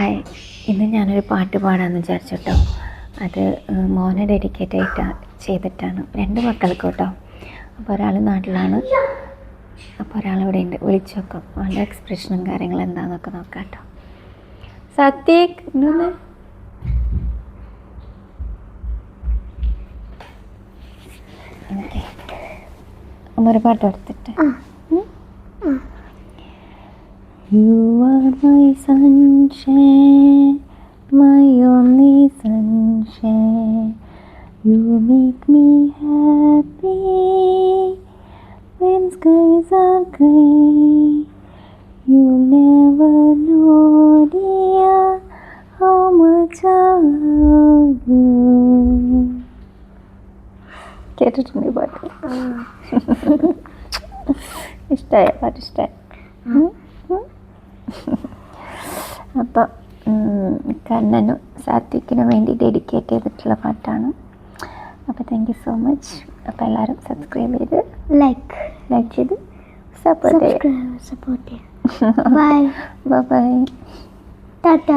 Hi. ഇന്ന് ഞാനൊരു പാട്ട് പാടാമെന്ന് വിചാരിച്ചു കേട്ടോ അത് മോന ഡെഡിക്കേറ്റ് ആയിട്ട് ചെയ്തിട്ടാണ്. രണ്ട് മക്കൾക്ക് കേട്ടോ. അപ്പോൾ ഒരാൾ നാട്ടിലാണ്. അപ്പോൾ ഒരാൾ ഇവിടെ ഉണ്ട് വിളിച്ചു നോക്കാം. അവന്റെ എക്സ്പ്രഷനും കാര്യങ്ങളും എന്താണെന്നൊക്കെ നോക്കാം കേട്ടോ. സത്യേക് ഒന്നൊരു പാട്ട് എടുത്തിട്ട്. You are my sunshine, my only sunshine. You make me happy when skies are gray. You never know, dear, how much I love you. കേട്ടിട്ടുണ്ട് ഈ പാട്ട് ഇഷ്ടമായ പാട്ട് ഇഷ്ടമായി അപ്പം കണ്ണനും സാത്വിക്കിനും വേണ്ടി ഡെഡിക്കേറ്റ് ചെയ്തിട്ടുള്ള പാട്ടാണ്. അപ്പോൾ താങ്ക് യു സോ മച്ച് അപ്പോൾ എല്ലാവരും സബ്സ്ക്രൈബ് ചെയ്ത് ലൈക്ക് ലൈക്ക് ചെയ്ത് support support bye bye tata